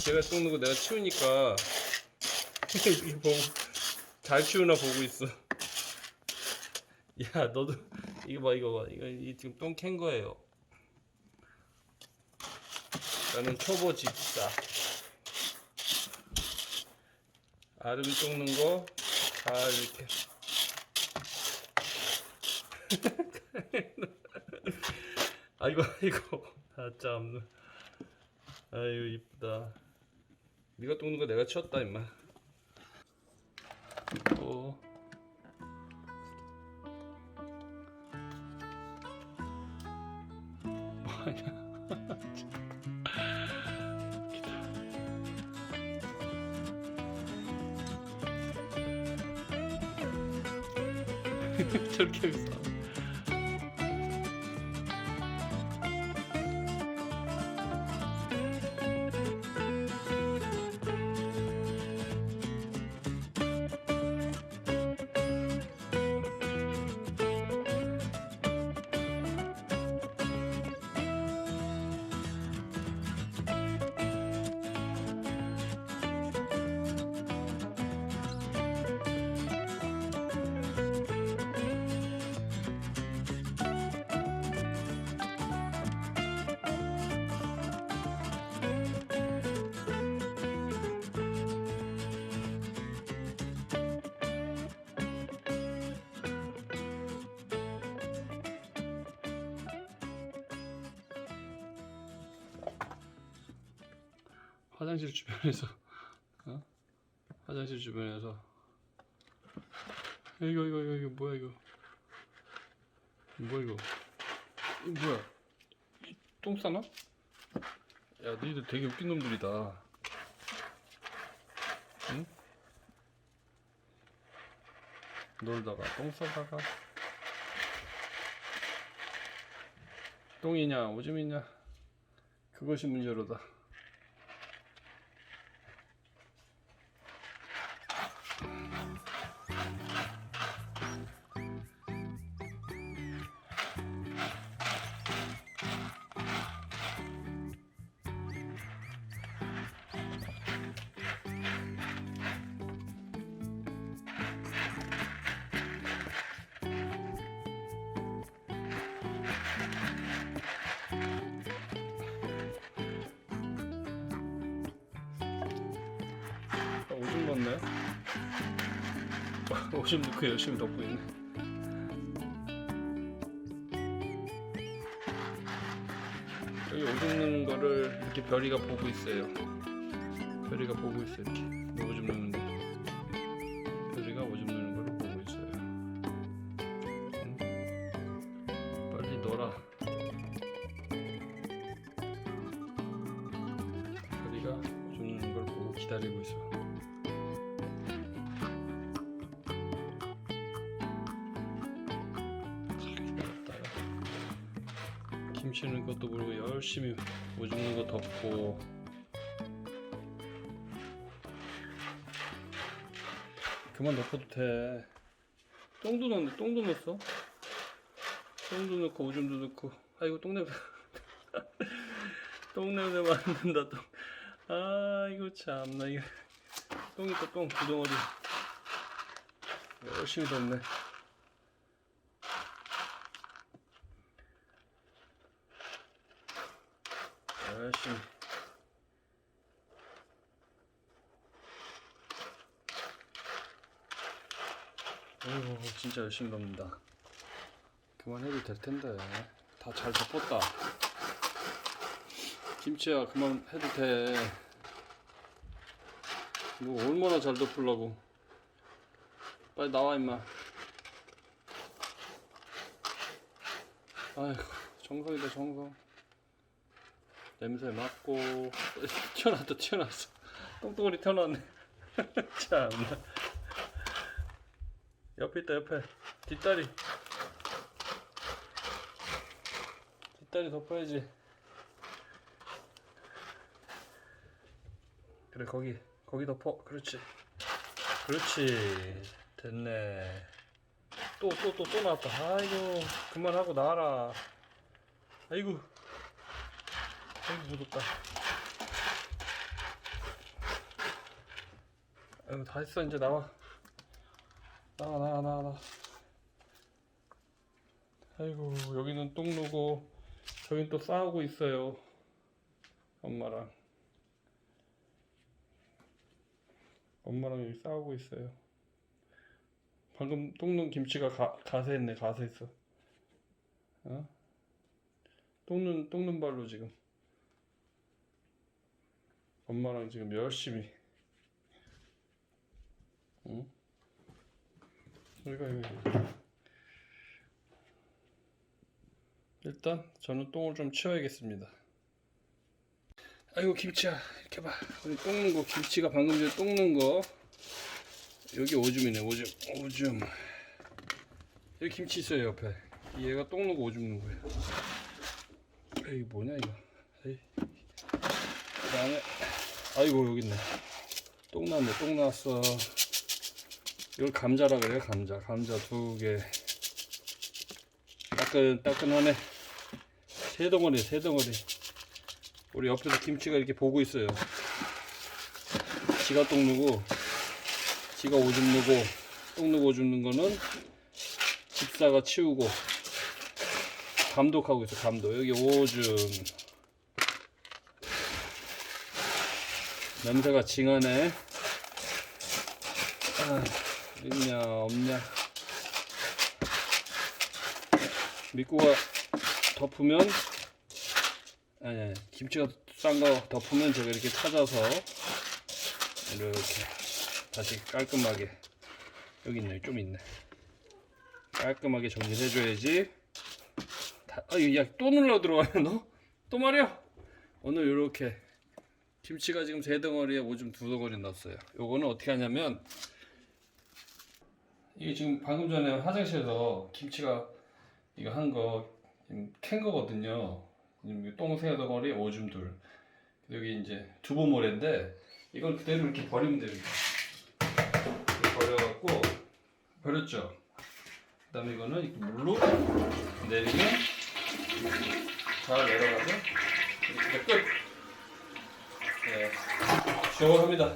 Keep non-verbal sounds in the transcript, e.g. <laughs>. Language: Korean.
제가 똥는 거 내가 치우니까 <laughs> 보고 잘 치우나 보고 있어. 야 너도 이거 봐 이거 봐 이거 이 지금 똥 캔 거예요. 나는 초보 집사. 아름 똥는 거잘 이렇게. <laughs> 아이고 아이고 아 참. 아유 이쁘다. 네가 똥는 거 내가 치웠다 임마. 또. 뭐하냐? <laughs> <laughs> 저렇게 비싸. 화장실 주변에서 어? 화장실 주변에서. 이거 이거 이거 이거 뭐야 이거 뭐야 이거? 이거 뭐야? 이똥 싸나? 야 너희들 되게 웃긴 놈들이다. 응? 놀다가 똥 싸다가. 똥이냐 오줌이냐? 그것이 문제로다 오줌 넣고 열심히 덮고 있네. 여기 오줌 넣는 거를 이렇게 별이가 보고 있어요. 별이가 보고 있어요. 이렇게 너 오줌 넣는 거. 별이가 오줌 넣는 거를 보고 있어요. 응? 빨리 넣어라. 별이가 오줌 넣는 걸 보고 기다리고 있어. 넣는 것도 모르고 열심히 오줌 넣는 거 덮고. 그만 덮어도 돼. 똥도 넣는데 똥도 넣었어? 똥도 넣고 오줌도 넣고. 아이고 똥냄새. <laughs> 똥냄새 맡는다 똥. 아이고 참나. 이거 똥이 또똥 구덩어리. 열심히 덮네 열심히 어이구 진짜 열심히 덮는다. 그만해도 될 텐데. 다 잘 덮었다. 김치야 그만 해도 돼. 이거 얼마나 잘 덮으려고. 빨리 나와 임마. 아이고 정성이다 정성 냄새 맡고 <laughs> 튀어나왔다 튀어나왔어. 똥덩어리 튀어나왔네. <laughs> 참나 옆에 있다 옆에. 뒷다리. 뒷다리 덮어야지. 그래 거기 거기 덮어. 그렇지. 그렇지. 됐네. 또 또 또 또 나왔다. 아이고 그만하고 나와라. 아이고 아이고 묻었다 아이고 다 했어 이제 나와. 나와 나와 나와 나와. 아이고 여기는 똥 누고 저긴 또 싸우고 있어요 엄마랑. 엄마랑 여기 싸우고 있어요. 방금 똥 누는 김치가 가, 가세했네 가세했어. 어? 똥눈 똥눈 발로 지금 엄마랑 지금 열심히. 응? 여기 일단 저는 똥을 좀 치워야겠습니다. 아이고 김치야. 이렇게 봐. 우리 똥는 거 김치가 방금 전에 똥는 거. 여기 오줌이네 오줌. 오줌. 여기 김치 있어요 옆에. 얘가 똥 누고 오줌 누는 거예요 에이 뭐냐 이거. 에이. 그다음에 아이고 여기 있네. 똥 났네 똥 났어. 이걸 감자라 그래요 감자. 감자 두개. 따끈 따끈하네. 세 덩어리 세 덩어리. 우리 옆에서 김치가 이렇게 보고 있어요. 지가 똥 누고 지가 오줌 누고 똥 누고 오줌 누는 거는 집사가 치우고 감독하고 있어 감독. 여기 오줌 냄새가 징하네. 아, 있냐 없냐. 미꾸가 덮으면 아니 아니 김치가 싼 거 덮으면 제가 이렇게 찾아서 이렇게 다시 깔끔하게 여기 있네 좀 있네. 깔끔하게 정리를 해줘야지. 다, 아, 야또 눌러 들어가네 너? 또 말이야. 오늘 이렇게 김치가 지금 세 덩어리에 오줌 두 덩어리 넣었어요. 요거는 어떻게 하냐면 이게 지금 방금 전에 화장실에서 김치가 이거 한 거 캔 거거든요. 똥세 덩어리 오줌 둘. 여기 이제 두부 모래인데 이걸 그대로 이렇게 버리면 됩니다. 버려갖고 버렸죠? 그 다음에 이거는 이렇게 물로 내리면 잘 내려가서 이렇게 끝 네, 시원합니다